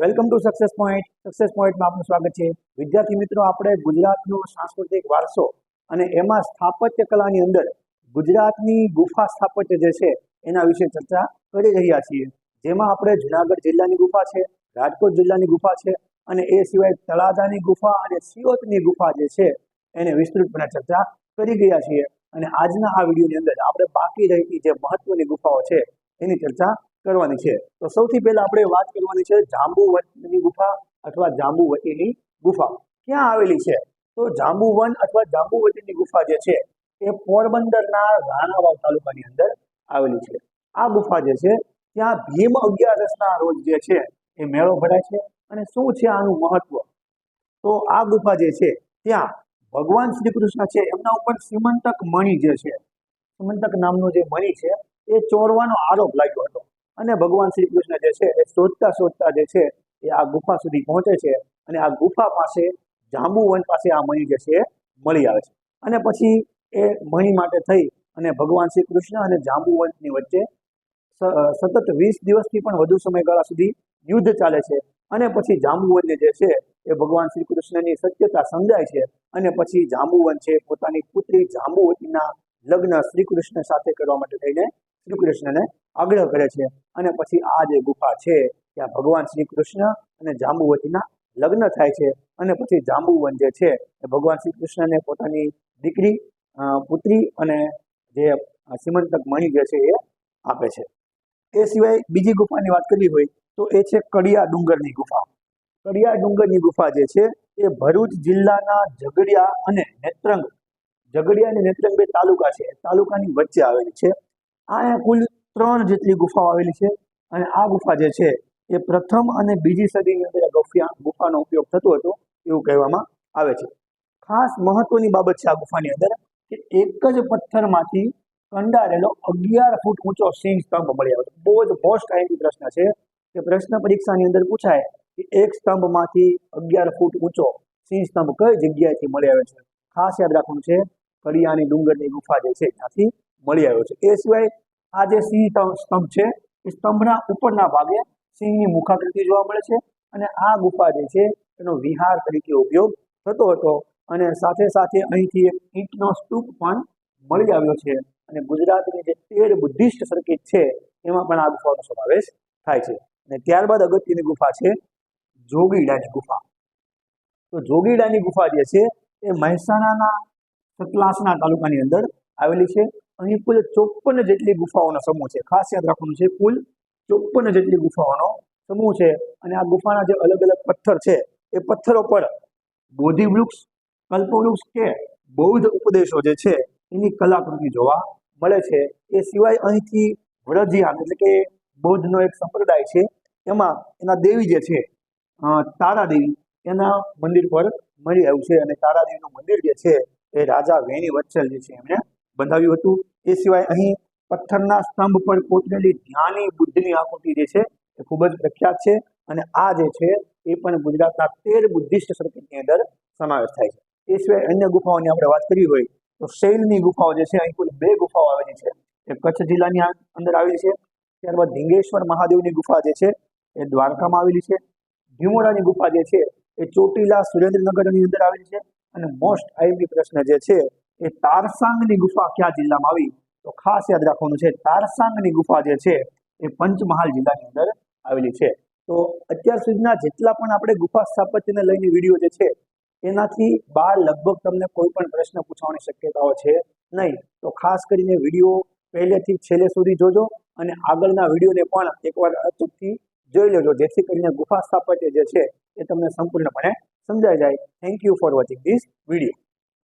Welcome to success point success પોઈન્ટમાં આપનું સ્વાગત છે. વિદ્યાર્થી મિત્રો, આપણે ગુજરાતનો સાંસ્કૃતિક વારસો અને એમાં સ્થાપત્ય કલાની અંદર ગુજરાતની ગુફા સ્થાપત્ય જે છે, એના વિશે ચર્ચા કરી રહ્યા છીએ. જેમાં આપણે જુનાગઢ જિલ્લાની ગુફા છે, રાજકોટ જિલ્લાની ગુફા છે અને એ સિવાય તળાજાની ગુફા અને સિયોતની ગુફા જે છે, એને વિસ્તૃતપણે ચર્ચા કરી ગયા છીએ. અને આજના આ વિડીયોની અંદર આપણે બાકી રહેતી જે મહત્વની ગુફાઓ છે, એની ચર્ચા કરવાની છે. તો સૌથી પહેલા આપણે વાત કરવાની છે જાંબુવનની ગુફા અથવા જાંબુવતીની ગુફા. ક્યાં આવેલી છે? તો જાંબુવન અથવા જાંબુવતીની ગુફા જે છે, એ પોરબંદરના રાણાવાવ તાલુકાની અંદર આવેલી છે. આ ગુફા જે છે, ત્યાં ભીમ અગિયારસના રોજ જે છે, એ મેળો ભરાય છે અને શું છે આનું મહત્વ? તો આ ગુફા જે છે, ત્યાં ભગવાન શ્રી કૃષ્ણ છે, એમના ઉપર સિમંતક મણિ જે છે, સિમંતક નામનો જે મણિ છે, એ ચોરવાનો આરોપ લાગ્યો હતો. અને ભગવાન શ્રી કૃષ્ણ જે છે એ શોધતા શોધતા જે છે એ આ ગુફા સુધી પહોંચે છે અને આ ગુફા પાસે જાંબુવન પાસે આ મણિ જે છે મળી આવે છે. અને પછી એ મણિ માટે થઈ અને ભગવાન શ્રી કૃષ્ણ અને જાંબુવનની વચ્ચે સતત વીસ દિવસથી પણ વધુ સમયગાળા સુધી યુદ્ધ ચાલે છે. અને પછી જાંબુવનને જે છે એ ભગવાન શ્રી કૃષ્ણની સત્યતા સમજાય છે અને પછી જાંબુવન છે પોતાની પુત્રી જાંબુવતીના લગ્ન શ્રી કૃષ્ણ સાથે કરવા માટે થઈને શ્રી કૃષ્ણને આગ્રહ કરે છે. અને પછી આ જે ગુફા છે, ત્યાં ભગવાન શ્રી કૃષ્ણ અને જાંબુવતીના લગ્ન થાય છે. અને પછી જાંબુવન જે છે, એ ભગવાન શ્રી કૃષ્ણને પોતાની દીકરી પુત્રી અને જે સિમંતક મણી જે છે, એ આપે છે. એ સિવાય બીજી ગુફાની વાત કરવી હોય, તો એ છે કડિયા ડુંગરની ગુફા. કડિયા ડુંગરની ગુફા જે છે, એ ભરૂચ જિલ્લાના ઝઘડિયા અને નેત્રંગ, ઝઘડિયા અને નેત્રંગ બે તાલુકા છે. તાલુકાની વચ્ચે આવેલી છે. અહીંયા કુલ ત્રણ જેટલી ગુફાઓ આવેલી છે અને આ ગુફા જે છે એ પ્રથમ અને બીજી સદીની અંદર ગુફિયા ગુફાનો ઉપયોગ થતો હતો એવું કહેવામાં આવે છે. ખાસ મહત્વની બાબત છે આ ગુફાની અંદર કે એક જ પથ્થરમાંથી કંડારેલો અગિયાર ફૂટ ઊંચો સિંહ સ્તંભ મળી આવ્યો બહુ જ મોસ્ટ આઈએમપી પ્રશ્ન છે કે પ્રશ્ન પરીક્ષાની અંદર પૂછાય કે એક સ્તંભમાંથી અગિયાર ફૂટ ઊંચો સિંહ સ્તંભ કઈ જગ્યાએથી મળી આવ્યો છે? ખાસ યાદ રાખવાનું છે, કડિયાની ડુંગરની ગુફા જે છે ત્યાંથી મળી આવ્યો છે. એ સિવાય આ જે સિંહ સ્તંભ છે, એ સ્તંભના ઉપરના ભાગે સિંહની મુખાકૃતિ જોવા મળે છે અને આ ગુફા જે છે, એનો વિહાર તરીકે ઉપયોગ થતો હતો અને સાથે સાથે અહીંથી એક ઈંટનો સ્તૂપ પણ મળી આવ્યો છે અને ગુજરાતની જે તેર બુદ્ધિસ્ટ સર્કિટ છે, એમાં પણ આ ગુફાનો સમાવેશ થાય છે. અને ત્યારબાદ અગત્યની ગુફા છે, જોગીડાની ગુફા. તો જોગીડાની ગુફા જે છે, એ મહેસાણાના સતલાસના તાલુકાની અંદર આવેલી છે. અહીં કુલ ચોપન જેટલી ગુફાઓનો સમૂહ છે. ખાસ યાદ રાખવાનું છે, કુલ ચોપન જેટલી ગુફાઓનો સમૂહ છે. અને આ ગુફાના જે અલગ અલગ પથ્થર છે, એ પથ્થરો પર બોધિ વૃક્ષ કલ્પવૃક્ષ કે બૌદ્ધ ઉપદેશો જે છે, એની કલાકૃતિ જોવા મળે છે. એ સિવાય અહીંથી વ્રજયાન એટલે કે બૌદ્ધનો એક સંપ્રદાય છે, એમાં એના દેવી જે છે તારાદેવી, એના મંદિર પર મળી આવ્યું છે. અને તારાદેવીનું મંદિર જે છે, એ રાજા વેણી વત્સલ જે છે, એમણે બંધાવ્યું હતું. એ સિવાય અહીં પથ્થરના સ્તંભ પર કોતરેલી જ્ઞાની બુદ્ધની આકૃતિ જે છે એ ખૂબ જ પ્રખ્યાત છે અને આ જે છે એ પણ ગુજરાતના તેર બુદ્ધિસ્ટ સર્કિટની અંદર સમાવેશ થાય છે. એ સિવાય અન્ય ગુફાઓની આપણે વાત કરી હોય તો શૈલની ગુફાઓ જે છે, અહીં કુલ બે ગુફાઓ આવેલી છે. એ કચ્છ જિલ્લાની અંદર આવેલી છે, ત્યારબાદ ધીંગેશ્વર મહાદેવની ગુફા જે છે એ દ્વારકામાં આવેલી છે. ભીમોડાની ગુફા જે છે એ ચોટીલા સુરેન્દ્રનગરની અંદર આવેલી છે અને મોસ્ટ આઈએમપી પ્રશ્ન જે છે એ તારસાંગની ગુફા કયા જિલ્લામાં આવી? તો ખાસ યાદ રાખવાનું છે, તારસાંગની ગુફા જે છે, એ પંચમહાલ જિલ્લાની અંદર આવેલી છે. તો અત્યાર સુધીના જેટલા પણ આપણે ગુફા સ્થાપત્યને લઈને વીડિયો જે છે, એનાથી બહાર લગભગ તમને કોઈ પણ પ્રશ્ન પૂછવાની શક્યતાઓ છે નહીં. તો ખાસ કરીને વીડિયો પહેલેથી છેલ્લે સુધી જોજો અને આગળના વિડીયોને પણ એકવાર અચૂકથી જોઈ લેજો. જેથી કરીને ગુફા સ્થાપત્ય જે છે, એ તમને સંપૂર્ણપણે સમજાઈ જાય. Thank you for watching this video